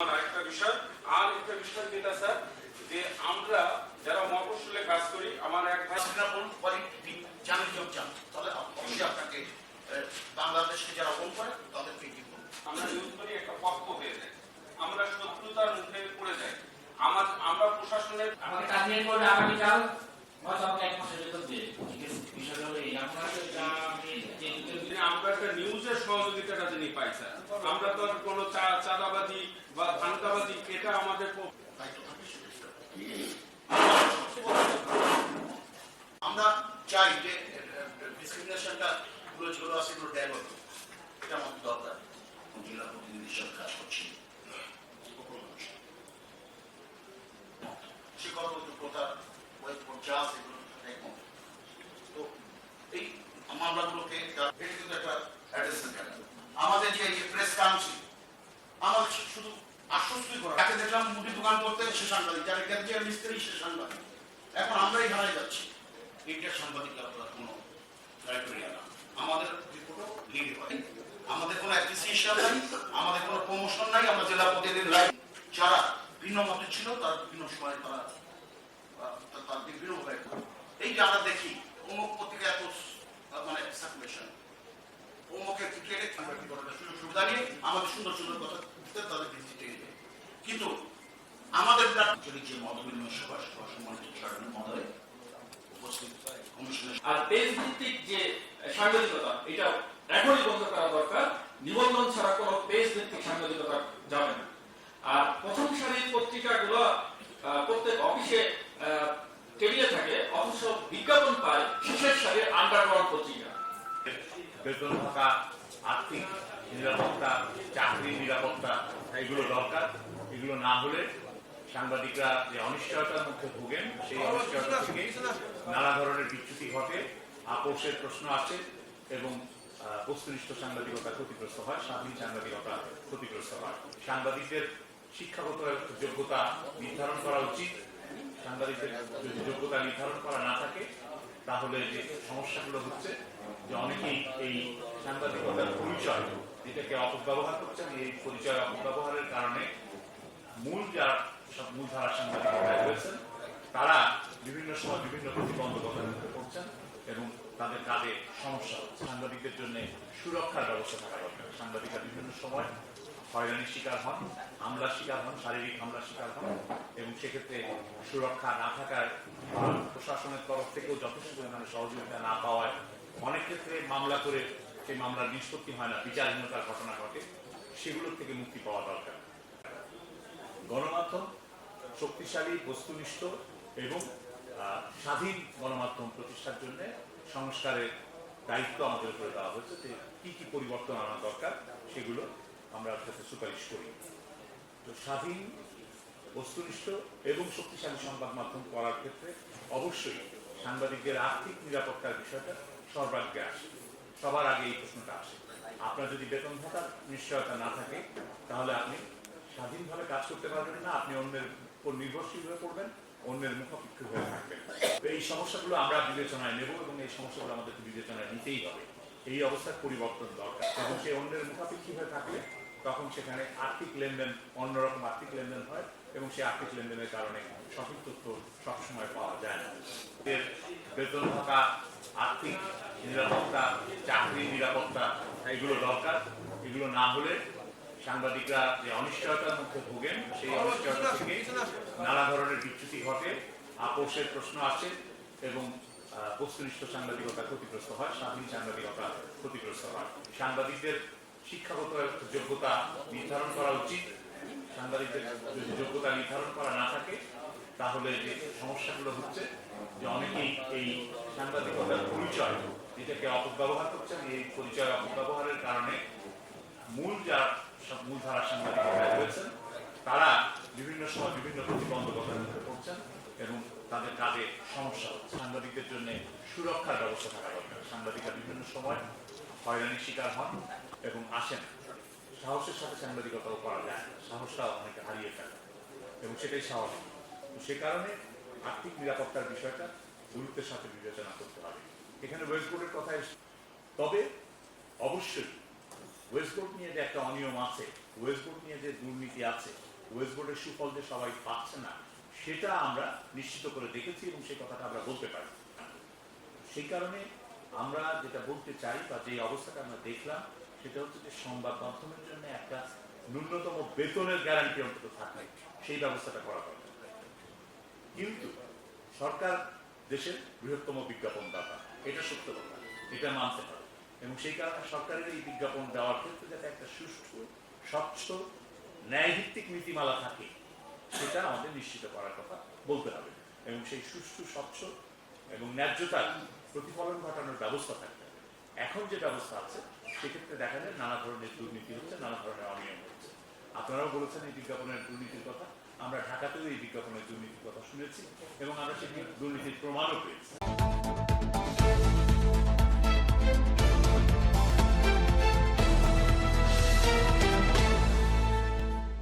আর একটা বিষয় আর একটা বিষয় যেটা স্যার যে আমরা যারা মফস্বলে কাজ করি আমার এক ভাই কোয়ালিটি জানেন যোগ চান তাহলে অবশ্যই আপনাকে বাংলাদেশকে যারা ওন করে তাদেরকে আমরা ইউজ করি একটা পক্ষ হয়ে যায়। আমরা শত্রুতার মুখে পড়ে যাই। আমার আমরা প্রশাসনের আমাকে টার্মিনেট করবে আগামীকাল হয়তো আমাকে এক মাসের বেতন দিয়ে ঠিক আছে বিষয়টা হলো এই আপনারা তো এটা আমি যে দুটো দিনে আমরা একটা নিউজের আমরা এটা আমাদের চাই যে ডিসক্রিমিনেশনটা পুরো যেগুলো আছে এগুলো ডেভেলপ এটা আমাদের দরকার জেলা প্রতিনিধি হিসেবে কাজ করছি শিক্ষাগত যোগ্যতা ওয়েব পর্যাস এগুলো একমত তো এই মামলাগুলোকে এটা কিন্তু একটা অ্যাড্রেসের জায়গা আমাদের যে প্রেস কাউন্সিল আমাদের শু- শুধু আশ্বস্তি করা দেখলাম মুদি দোকান করতে সে সাংবাদিক, যারা গ্যাজিয়ার মিস্ত্রি, সে সাংবাদিক। এখন আমরাই হারাই যাচ্ছি। এইটা সাংবাদিকতার কোনো ক্রাইটেরিয়া না। আমাদের রিপোর্টও লিড হয় আমাদের কোনো অ্যাপ্রিসিয়েশন নাই আমাদের কোনো প্রমোশন নাই আমরা জেলা প্রতিনিধি লাইন যারা ভিন্ন মতে ছিল তার বিভিন্ন সময় তারা আহ, তা- তার বিভিন্ন ভাবে এই যে আমরা দেখি অমুক পত্রিকা এত আহ, মানে সার্কুলেশন অমুকে ক্রিকেটে সুযোগ সুবিধা নিয়ে আমাদের সুন্দর সুন্দর কথা দিতে তাদের ভিত্তিতে নেবে কিন্তু আমাদের আঞ্চলিক যে মত বিনিময় সভা সভা সম্মানিত মহোদয় উপস্থিত কমিশনের আর পেজ ভিত্তিক যে সাংবাদিকতা এটা এখনই বন্ধ করা দরকার। নিবন্ধন ছাড়া কোনো পেজ ভিত্তিক সাংবাদিকতা যাবে না। আর প্রথম সারির পত্রিকাগুলো আহ, প্রত্যেক অফিসে টেবিলে থাকে অথচ বিজ্ঞাপন পায় শেষের সারির আন্ডারগ্রাউন্ড পত্রিকা। বেতন ভাতা আর্থিক নিরাপত্তা চাকরির নিরাপত্তা এগুলো দরকার। এগুলো না হলে সাংবাদিকরা যে অনিশ্চয়তার মধ্যে ভোগেন সেই অনিশ্চয়তা থেকে নানা ধরনের বিচ্যুতি ঘটে আপোষের প্রশ্ন আছে এবং বস্তুনিষ্ঠ সাংবাদিকতা ক্ষতিগ্রস্ত হয় স্বাধীন সাংবাদিকতা ক্ষতিগ্রস্ত হয়। সাংবাদিকদের শিক্ষাগত যোগ্যতা নির্ধারণ করা উচিত। সাংবাদিকদের যদি যোগ্যতা নির্ধারণ করা না থাকে তাহলে যে সমস্যাগুলো হচ্ছে যে অনেকেই এই সাংবাদিকতার পরিচয় যেটাকে অপব্যবহার করছেন এই পরিচয় অপব্যবহারের কারণে মূল যারা সব মূলধারা সাংবাদিকতায় রয়েছেন, তারা বিভিন্ন সময় বিভিন্ন প্রতিবন্ধকতার মুখে পড়ছেন এবং তাদের কাজে সমস্যা হচ্ছে। সাংবাদিকদের জন্য সুরক্ষার ব্যবস্থা থাকা দরকার। সাংবাদিকরা বিভিন্ন সময় হয়রানির শিকার হন, হামলার শিকার হন, শারীরিক হামলার শিকার হন এবং সেক্ষেত্রে সুরক্ষা না থাকার প্রশাসনের তরফ থেকেও যথেষ্ট পরিমাণে সহযোগিতা না পাওয়ায় অনেক ক্ষেত্রে মামলা করে সেই মামলার নিষ্পত্তি হয় না, বিচারহীনতার ঘটনা ঘটে। সেগুলোর থেকে মুক্তি পাওয়া দরকার। শক্তিশালী, বস্তুনিষ্ঠ এবং স্বাধীন গণমাধ্যম প্রতিষ্ঠার জন্য সংস্কারের দায়িত্ব আমাদের উপরে দেওয়া হয়েছে যে কি কি পরিবর্তন আনা দরকার সেগুলো আমরা সাথে সুপারিশ করি। তো স্বাধীন, বস্তুনিষ্ঠ এবং শক্তিশালী সংবাদ মাধ্যম করার ক্ষেত্রে অবশ্যই সাংবাদিকদের আর্থিক নিরাপত্তার বিষয়টা সর্বাগ্রে আসে। সবার আগে এই প্রশ্নটা আসে। আপনার যদি বেতন ভাতার নিশ্চয়তা না থাকে, তাহলে আপনি স্বাধীনভাবে কাজ করতে পারবেন না, আপনি অন্যের উপর নির্ভরশীল হয়ে পড়বেন, অন্যের মুখাপেক্ষি হয়ে থাকবেন। এই সমস্যাগুলো আমরা বিবেচনায় নেব এবং এই সমস্যাগুলো আমাদেরকে বিবেচনায় নিতেই হবে। এই অবস্থার পরিবর্তন দরকার। এবং সেই অন্যের মুখাপেক্ষি হয়ে থাকলে তখন সেখানে আর্থিক লেনদেন, অন্যরকম আর্থিক লেনদেন হয় এবং সেই আর্থিক লেনদেনের কারণে সঠিক তথ্য সবসময় পাওয়া যায় না। এর বেতন ভাতা, আর্থিক নিরাপত্তা, চাকরির নিরাপত্তা, এগুলো দরকার। এগুলো না হলে সাংবাদিকরা যে অনিশ্চয়তার মধ্যে ভোগেন সেই অনিশ্চয়তা থেকে নানা ধরনের বিচ্যুতি ঘটে আপোষের প্রশ্ন আসে এবং বস্তুনিষ্ঠ সাংবাদিকতা ক্ষতিগ্রস্ত হয় স্বাধীন সাংবাদিকতা ক্ষতিগ্রস্ত হয়। সাংবাদিকদের শিক্ষাগত যোগ্যতা নির্ধারণ করা উচিত। সাংবাদিকদের যদি যোগ্যতা নির্ধারণ করা না থাকে তাহলে যে সমস্যাগুলো হচ্ছে যে অনেকেই এই সাংবাদিকতার পরিচয় এটাকে অপব্যবহার করছেন এই পরিচয় অপব্যবহারের কারণে মূল যারা সব মূলধারা সাংবাদিকতায় রয়েছেন তারা বিভিন্ন সময় বিভিন্ন প্রতিবন্ধকতার মুখে পড়ছেন এবং তাদের কাজে সমস্যা হচ্ছে। সাংবাদিকদের জন্য সুরক্ষার ব্যবস্থা থাকা দরকার। সাংবাদিকরা বিভিন্ন সময় হয়রানির শিকার হন এবং আসেন। সাহসের সাথে সাংবাদিকতাও করা যায়। সাহসটা অনেকে হারিয়ে ফেলে এবং সেটাই স্বাভাবিক। সে কারণে আর্থিক নিরাপত্তার বিষয়টা গুরুত্বের সাথে বিবেচনা করতে হবে। এখানে ওয়েস্ট বোর্ডের কথা তবে অবশ্যই ওয়েস্ট বোর্ড নিয়ে যে একটা অনিয়ম আছে ওয়েস্ট বোর্ড নিয়ে যে দুর্নীতি আছে ওয়েস্ট বোর্ডের সুফল যে সবাই পাচ্ছে না, সেটা আমরা নিশ্চিত করে দেখেছি এবং সেই কথাটা আমরা বলতে পারি। সেই কারণে আমরা যেটা বলতে চাই বা যে অবস্থাটা আমরা দেখলাম, সেটা হচ্ছে যে সংবাদ মাধ্যমের জন্য একটা ন্যূনতম বেতনের গ্যারান্টি অন্তত থাকলে সেই ব্যবস্থাটা করা দরকার কিন্তু সরকার দেশের বৃহত্তম বিজ্ঞাপন দাতা, এটা সত্য কথা, এটা মানতে হবে। এবং সেই কারণে সরকারের এই বিজ্ঞাপন দেওয়ার ক্ষেত্রে যাতে একটা সুষ্ঠু, স্বচ্ছ, ন্যায়ভিত্তিক নীতিমালা থাকে, সেটা আমাদের নিশ্চিত করার কথা বলতে হবে। এবং সেই সুষ্ঠু, স্বচ্ছ এবং ন্যায্যতার প্রতিফলন ঘটানোর ব্যবস্থা থাকতে হবে। এখন যে ব্যবস্থা আছে, সেক্ষেত্রে দেখা যায় নানা ধরনের দুর্নীতি হচ্ছে, নানা ধরনের অনিয়ম হচ্ছে। আপনারাও বলেছেন এই বিজ্ঞাপনের দুর্নীতির কথা। আমরা ঢাকাতেও এই বিজ্ঞাপনের দুর্নীতির কথা শুনেছি এবং আমরা সেই দুর্নীতির প্রমাণও পেয়েছি।